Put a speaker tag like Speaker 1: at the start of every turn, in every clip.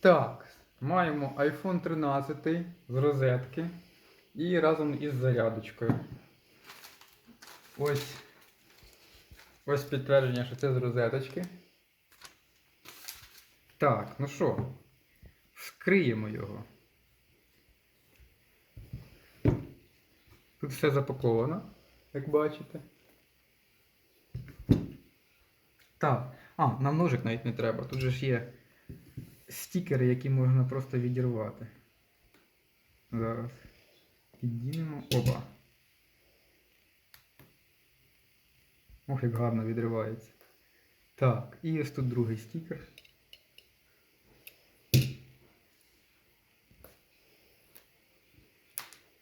Speaker 1: Так, маємо iPhone 13 з розетки і разом із зарядочкою. Ось, ось підтвердження, що це з розеточки. Так, ну що, вскриємо його. Тут все запаковано, як бачите. Так. А, нам ножик навіть не треба. Тут же ж є стікери, які можна просто відірвати. Зараз. Підіймемо. Опа. Ох, як гарно відривається. Так, і ось тут другий стікер.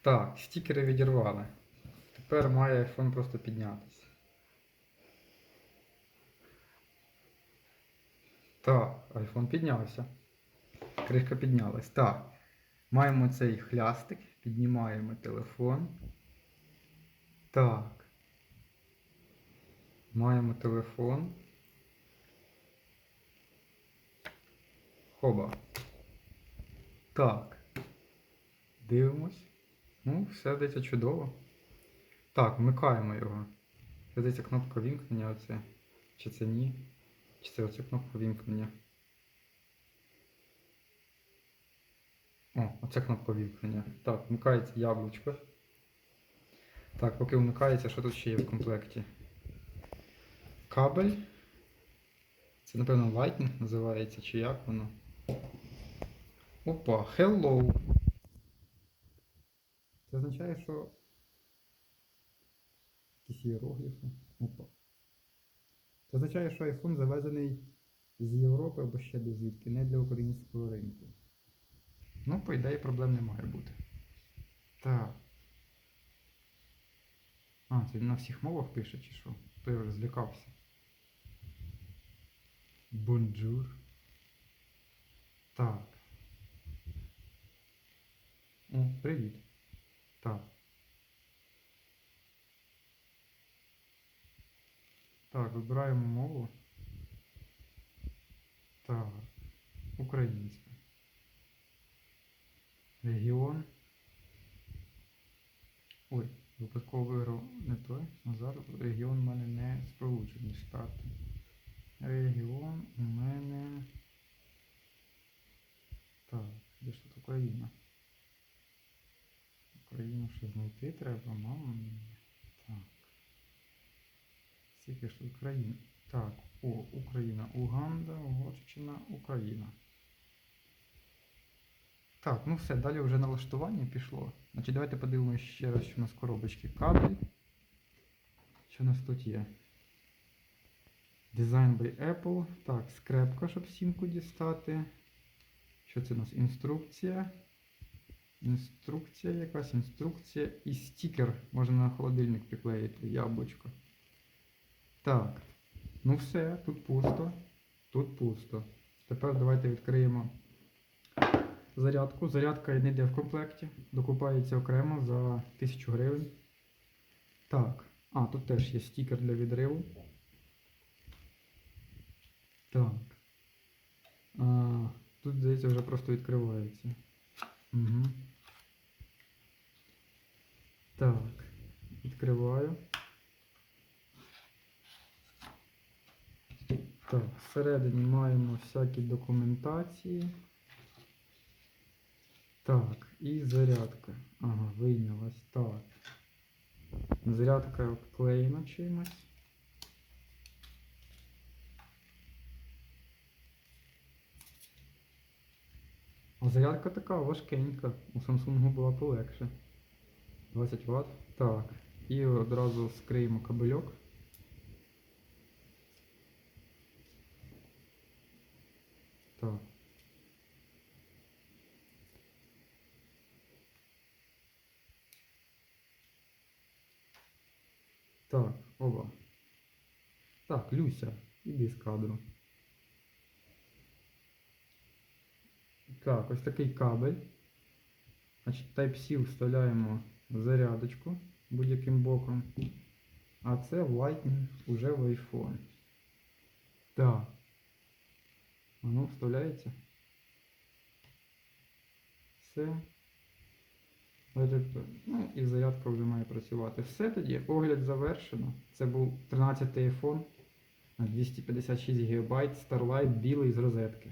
Speaker 1: Так, стікери відірвали. Тепер має iPhone просто піднятися. Так, iPhone піднявся. Кришка піднялась. Так. Маємо цей хлястик, піднімаємо телефон. Так. Маємо телефон. Хоба. Так. Дивимось. Ну, все здається чудово. Так, вмикаємо його. Здається кнопка вімкнення оце. Чи це ні? Чи це оце кнопка вімкнення? О, оце кнопка вімкнення. Так, вмикається яблучко. Так, поки вмикається, що тут ще є в комплекті? Кабель. Це, напевно, Lightning називається, чи як воно? Опа, hello. Це означає, що якісь іерогліфи. Опа. Це означає, що iPhone завезений з Європи або ще до звідки, не для українського ринку. Ну, по ідеї, проблем не має бути. Так. А, це він на всіх мовах пише, чи що? То я вже злякався. Бонджур. Так. О, привіт. Так. Так, вибираємо мову. Так. Українська. Регіон. Ой, випадково виграв не той. Назар. Регіон у мене не сполучені штати. Регіон у мене. Так, де ж тут Україна? Україну ще знайти треба, мама. Скільки ж тут країн? Так, о, Україна, Уганда, Угорщина, Україна. Так, ну все, далі вже налаштування пішло. Значить, давайте подивимося ще раз, що у нас в коробочці кабель. Що у нас тут є? Design by Apple. Так, скрепка, щоб сімку дістати. Що це у нас? Інструкція. Інструкція якась, інструкція і стікер. Можна на холодильник приклеїти, яблучко. Так. Ну все, тут пусто. Тут пусто. Тепер давайте відкриємо зарядку. Зарядка не йде в комплекті. Докупається окремо за 1000 гривень. Так. А, тут теж є стікер для відриву. Так. А, тут, здається, вже просто відкривається. Угу. Так. Відкриваю. Так, всередині маємо всякі документації. Так, і зарядка. Ага, вийнялась. Так. Зарядка обклеєна чимось. А зарядка така важкенька. У Samsung була полегше. 20 Вт. Так. І одразу скриємо кабельок. Так. Так, оба. Так, Люся, іди з кадру. Так, ось такий кабель. Значить, Type-C вставляємо в зарядочку будь-яким боком. А це в Lightning уже в iPhone. Так. Воно вставляється. Все. Ну і зарядка вже має працювати. Все тоді, огляд завершено. Це був 13 iPhone на 256 ГБ Starlight білий з розетки.